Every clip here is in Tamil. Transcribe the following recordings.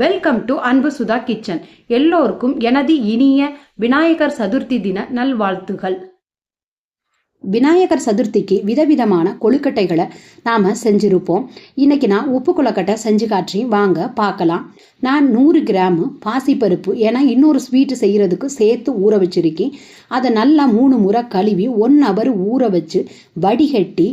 வெல்கம் டு அன்பு சுதா கிச்சன் எல்லோருக்கும் எனது இனிய விநாயகர் சதுர்த்தி தின நல்வாழ்த்துகள். விநாயகர் சதுர்த்திக்கு விதவிதமான கொழுக்கட்டைகளை நாம் செஞ்சுருப்போம். இன்றைக்கி நான் உப்பு கொழுக்கட்டை செஞ்சு காற்றி வாங்க பார்க்கலாம். நான் நூறு கிராமு பாசிப்பருப்பு ஏன்னா இன்னொரு ஸ்வீட்டு செய்கிறதுக்கு சேர்த்து ஊற வச்சுருக்கேன். அதை நல்லா மூணு முறை கழுவி ஒன் ஹவர் ஊற வச்சு வடிகட்டி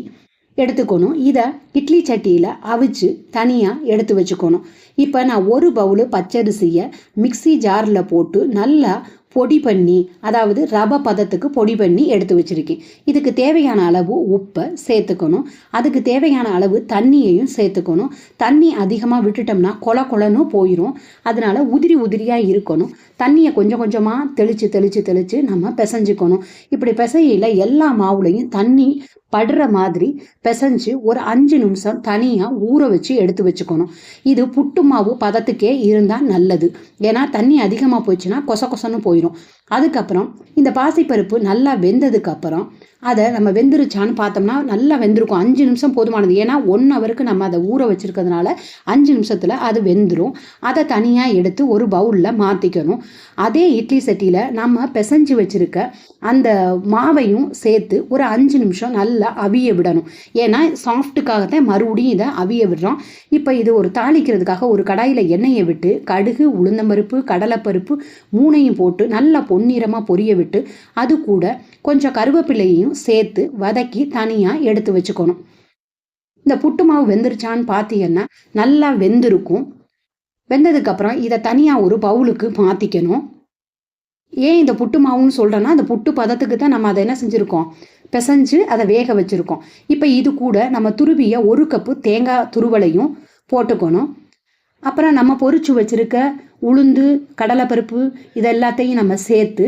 எடுத்துக்கணும். இதை இட்லி சட்டியில் அவிச்சு தனியாக எடுத்து வச்சுக்கணும். இப்போ நான் ஒரு பவுலு பச்சரிசியை மிக்ஸி ஜாரில் போட்டு நல்லா பொடி பண்ணி அதாவது ரவை பதத்துக்கு பொடி பண்ணி எடுத்து வச்சுருக்கேன். இதுக்கு தேவையான அளவு உப்பை சேர்த்துக்கணும். அதுக்கு தேவையான அளவு தண்ணியையும் சேர்த்துக்கணும். தண்ணி அதிகமாக விட்டுட்டோம்னா கொல கொலன்னு போயிடும் அதனால உதிரி உதிரியாக இருக்கணும். தண்ணியை கொஞ்சம் கொஞ்சமாக தெளித்து தெளித்து தெளித்து நம்ம பிசைஞ்சுக்கணும். இப்படி பிசையில எல்லா மாவுலையும் தண்ணி படுற மாதிரி பிசைஞ்சு ஒரு அஞ்சு நிமிஷம் தனியாக ஊற வச்சு எடுத்து வச்சுக்கணும். இது புட்டு மாவு பதத்துக்கே இருந்தால் நல்லது. ஏன்னா தண்ணி அதிகமாக போச்சுன்னா கொச கொசன்னு போயிடும் அதுக்கப்புறம் இந்த பாசிப்பருப்பு நல்லா வெந்ததுக்கப்புறம் அதை நம்ம வெந்துருச்சான்னு பார்த்தோம்னா நல்லா வெந்திருக்கும். அஞ்சு நிமிஷம் போதுமானது. ஏன்னா ஒன் ஹவருக்கு நம்ம அதை ஊற வச்சுருக்கிறதுனால அஞ்சு நிமிஷத்தில் அது வெந்துடும் அதை தனியாக எடுத்து ஒரு பவுலில் மாற்றிக்கணும் அதே இட்லி சட்டியில் நம்ம பிசைஞ்சு வச்சுருக்க அந்த மாவையும் சேர்த்து ஒரு அஞ்சு நிமிஷம் நல்லா அவிய விடணும். ஏன்னா சாஃப்ட்டுக்காக தான் மறுபடியும் இதை அவிய விடுறோம். இப்போ இது ஒரு தாளிக்கிறதுக்காக ஒரு கடாயில் எண்ணெயை விட்டு கடுகு உளுந்தம்பருப்பு கடலைப்பருப்பு மூணையும் போட்டு நல்லா பொன்னிறமாக பொரிய விட்டு அது கூட கொஞ்சம் கருவேப்பிலையையும் சேர்த்து வதக்கி தனியாக எடுத்து வச்சுக்கணும். இந்த புட்டு மாவு வெந்துருச்சான்னு பார்த்தீங்கன்னா நல்லா வெந்திருக்கும். வெந்ததுக்கப்புறம் இதை தனியாக ஒரு பவுலுக்கு மாற்றிக்கணும் ஏன் இந்த புட்டு மாவுன்னு சொல்கிறேன்னா அந்த புட்டு பதத்துக்கு தான் நம்ம அதை என்ன செஞ்சுருக்கோம்? பிசைஞ்சு அதை வேக வச்சுருக்கோம். இப்போ இது கூட நம்ம துருவிய ஒரு கப்பு தேங்காய் துருவலையும் போட்டுக்கணும். அப்புறம் நம்ம பொறிச்சு வச்சுருக்க உளுந்து கடலைப்பருப்பு இது எல்லாத்தையும் நம்ம சேர்த்து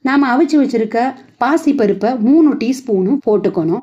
நாம் அவிச்சு வச்சுருக்க பாசிப்பருப்பை மூணு டீஸ்பூனும் போட்டுக்கணும்.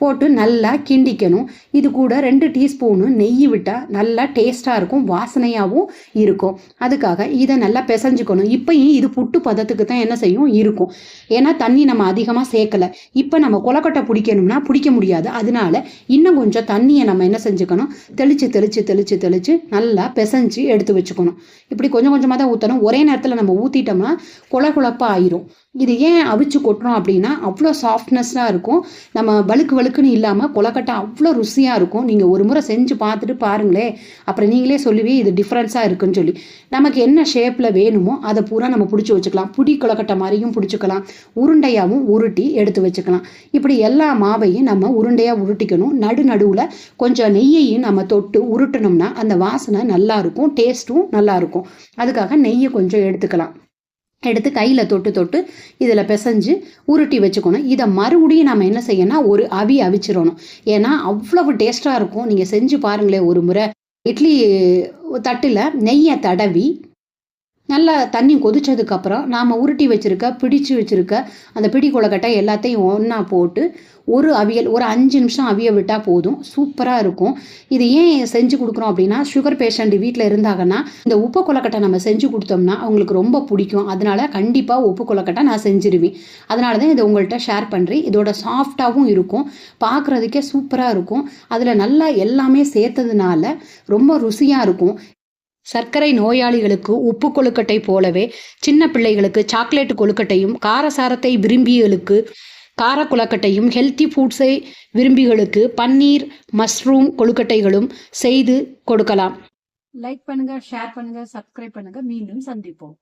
போட்டு நல்லா கிண்டிக்கணும். இது கூட ரெண்டு டீஸ்பூனு நெய் விட்டால் நல்லா டேஸ்ட்டாக இருக்கும் வாசனையாகவும் இருக்கும். அதுக்காக இதை நல்லா பிசைஞ்சுக்கணும். இப்போயும் இது புட்டு பதத்துக்கு தான் என்ன செய்யும்? இருக்கும். ஏன்னா தண்ணி நம்ம அதிகமாக சேர்க்கலை. இப்போ நம்ம கொலக்கட்டை பிடிக்கணும்னா பிடிக்க முடியாது. அதனால இன்னும் கொஞ்சம் தண்ணியை நம்ம என்ன செஞ்சுக்கணும்? தெளித்து தெளித்து தெளித்து தெளித்து நல்லா பிசைஞ்சு எடுத்து வச்சுக்கணும். இப்படி கொஞ்சம் கொஞ்சமாக தான் ஊற்றணும் ஒரே நேரத்தில் நம்ம ஊற்றிட்டோம்னா குழகுழப்பாக கொழப்பாக ஆயிரும். இது ஏன் அவிச்சு கொட்டுறோம் அப்படின்னா அவ்வளோ சாஃப்ட்னஸ்ஸாக இருக்கும். நம்ம வழுக்கு வழுக்குன்னு இல்லாமல் கொலக்கட்டை அவ்வளோ ருசியாக இருக்கும். நீங்கள் ஒரு முறை செஞ்சு பார்த்துட்டு பாருங்களேன் அப்புறம் நீங்களே சொல்லுவே இது டிஃப்ரென்ஸாக இருக்குன்னு சொல்லி. நமக்கு என்ன ஷேப்பில் வேணுமோ அதை பூரா நம்ம பிடிச்சி வச்சுக்கலாம். புடி கொலக்கட்டை மாதிரியும் பிடிச்சிக்கலாம். உருண்டையாகவும் உருட்டி எடுத்து வச்சுக்கலாம். இப்படி எல்லா மாவையும் நம்ம உருண்டையாக உருட்டிக்கணும். நடு நடுவில் கொஞ்சம் நெய்யையும் நம்ம தொட்டு உருட்டினோம்னா அந்த வாசனை நல்லாயிருக்கும் டேஸ்ட்டும் நல்லா இருக்கும். அதுக்காக நெய்யை கொஞ்சம் எடுத்துக்கலாம். எடுத்து கையில் தொட்டு தொட்டு இதில் பிசைஞ்சு உருட்டி வச்சுக்கணும். இதை மறுபடியும் நம்ம என்ன செய்யணும்னா ஒரு அவி அவிச்சிடணும். ஏன்னா அவ்வளவு டேஸ்ட்டாக இருக்கும். நீங்கள் செஞ்சு பாருங்களேன் ஒரு முறை. இட்லி தட்டில் நெய்யை தடவி நல்லா தண்ணி கொதிச்சதுக்கப்புறம் நாம் உருட்டி வச்சுருக்க பிடிச்சு வச்சுருக்க அந்த பிடி கொலக்கட்டை எல்லாத்தையும் ஒன்றா போட்டு ஒரு அவியல் ஒரு அஞ்சு நிமிஷம் அவிய விட்டால் போதும். சூப்பராக இருக்கும். இது ஏன் செஞ்சு கொடுக்குறோம் அப்படின்னா சுகர் பேஷண்ட் வீட்டில் இருந்தாங்கன்னா இந்த உப்பு கொலக்கட்டை நம்ம செஞ்சு கொடுத்தோம்னா அவங்களுக்கு ரொம்ப பிடிக்கும். அதனால கண்டிப்பாக உப்பு கொலக்கட்டை நான் செஞ்சிருவேன். அதனால தான் இதை உங்கள்கிட்ட ஷேர் பண்ணுறேன் இதோட சாஃப்டாகவும் இருக்கும். பார்க்குறதுக்கே சூப்பராக இருக்கும். அதில் நல்லா எல்லாமே சேர்த்ததுனால ரொம்ப ருசியாக இருக்கும். சர்க்கரை நோயாளிகளுக்கு உப்பு கொழுக்கட்டை போலவே சின்ன பிள்ளைகளுக்கு சாக்லேட் கொழுக்கட்டையும் காரசாரத்தை விரும்பிகளுக்கு கார கொழுக்கட்டையும் ஹெல்த்தி ஃபுட்ஸை விரும்பிகளுக்கு பன்னீர் மஷ்ரூம் கொழுக்கட்டைகளும் செய்து கொடுக்கலாம். லைக் பண்ணுங்க ஷேர் பண்ணுங்க சப்ஸ்கிரைப் பண்ணுங்க. மீண்டும் சந்திப்போம்.